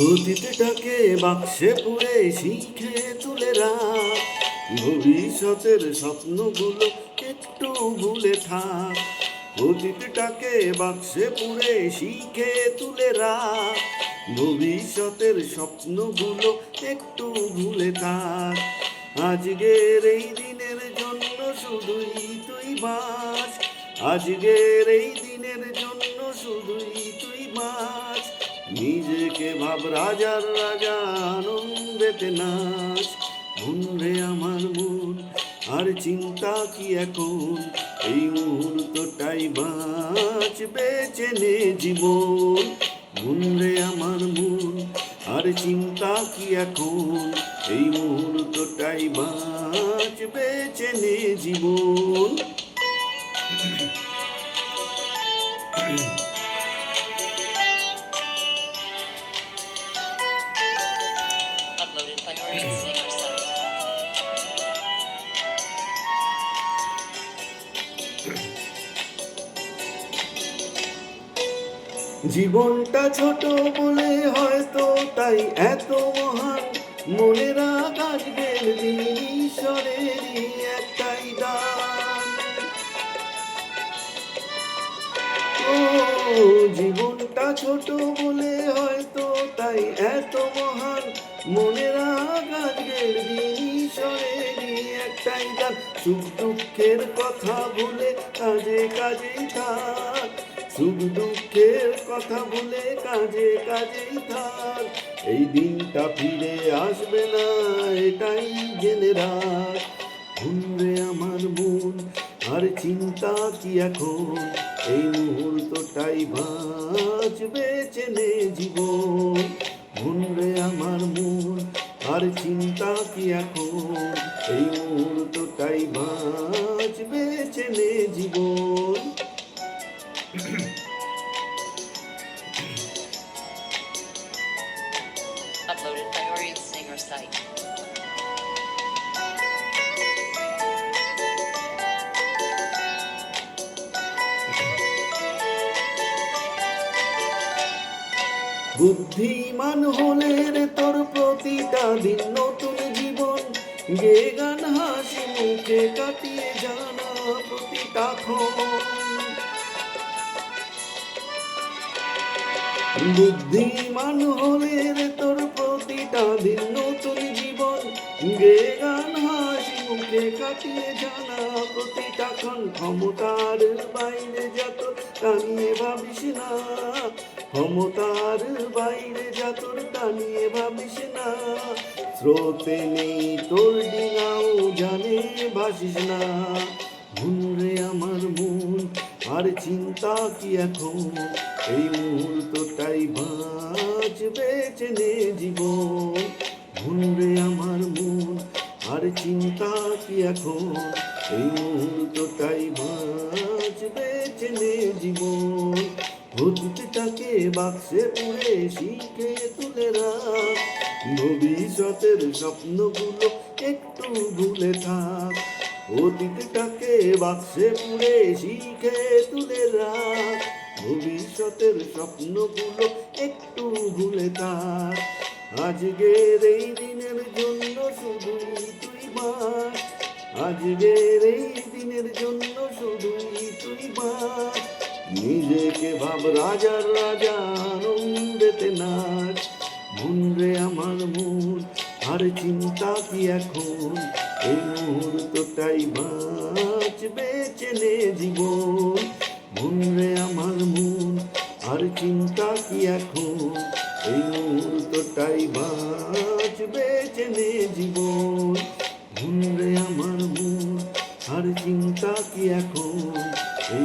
অতীতটাকে বাক্সে পুরে শিখে তুলে রাখ। ভবিষ্যতের স্বপ্নগুলো একটু ভুলে থাক। অতীতটাকে বাক্সে পুরে শিখে তুলে রাখ। ভবিষ্যতের স্বপ্নগুলো একটু ভুলে থাক। আজকের এই দিনের জন্য শুধুই তুই বাঁচ আজকের এই দিনের জন্য বাঁচ নিজেকে ভাব রাজার রাজা আনন্দেতে নাচ। মন রে আমার মন, আর চিন্তা কি এখন? এই মুহূর্তটাই বাঁচ বেঁচে নে জীবন। মন রে আমার মন, আর চিন্তা কি এখন? এই মুহূর্তটাই বাঁচ বেঁচে নে জীবন। জীবনটা ছোট বলে হয়তো তাই এত মহান। মনে রাখ আজকের দিন ঈশ্বরেরই একটাই দান। ও, জীবনটা ছোট বলে হয়তো তাই এত মহান। মনে রাখ আজকের দিন ঈশ্বরেরই একটাই দান। সুখ দুঃখের কথা ভুলে কাজে কাজেই থাক। সুখ দুঃখের কথা ভুলে কাজে কাজেই থাক। এই দিনটা ফিরে আসবে না, এটাই জেনে রাখ। ঘুমরে আমার মন, আর চিন্তা কি এখন? এই মুহূর্তটাই বাঁচ বেঁচে নে জীবন। ঘুমরে আমার মন, আর চিন্তা কি এখন? এই মুহূর্তটাই বেঁচে বুদ্ধিমান হলে রে তোর প্রতিটা দিন নতুন জীবন। গে গান হাসি, মুখে কাটিয়ে জানা প্রতিটা বুদ্ধিমান হলে রে তোর প্রতিটা দিন নতুন জীবন। গে গান হাসি, মুখে কাটিয়ে জানা প্রতিটা ক্ষণ। ক্ষমতার বাইরে যত টানিয়ে ভাবিস না ক্ষমতার বাইরে যতর টানিয়ে ভাবিস না স্রোতে নেই তোর ডিঙাও, জানে ভাসিস না। ঘুরে আমার মন, আর চিন্তা কি এখন? এই মুহূর্তটাই বাঁচ বেঁচে নে জীবন ঘুরে আমার মন, আর চিন্তা কি এখন? এই মুহূর্তটাই বাঁচ বেঁচে নে জীবন। অতীতটাকে বাক্সে পুরে শিখে তুলে রাখ। ভবিষ্যতের স্বপ্নগুলো একটু ভুলে থাক। অতীতটাকে বাক্সে পুরে শিখে তুলে রাখ। ভবিষ্যতের স্বপ্নগুলো একটু ভুলে থাক। আজকের এই দিনের জন্য শুধু তুই বাঁচ আজকের এই দিনের জন্য সব রাজার রাজা আনন্দেতে নাচ। মন রে আমার মন, আর চিন্তা কি এখন? এই মুহূর্তটাই বাঁচ বেঁচে নে জীবন। মন রে আমার মন, আর চিন্তা কি এখন? এই মুহূর্তটাই বাঁচ বেঁচে নে জীবন। মন রে আমার মন, আর চিন্তা কি এখন? এই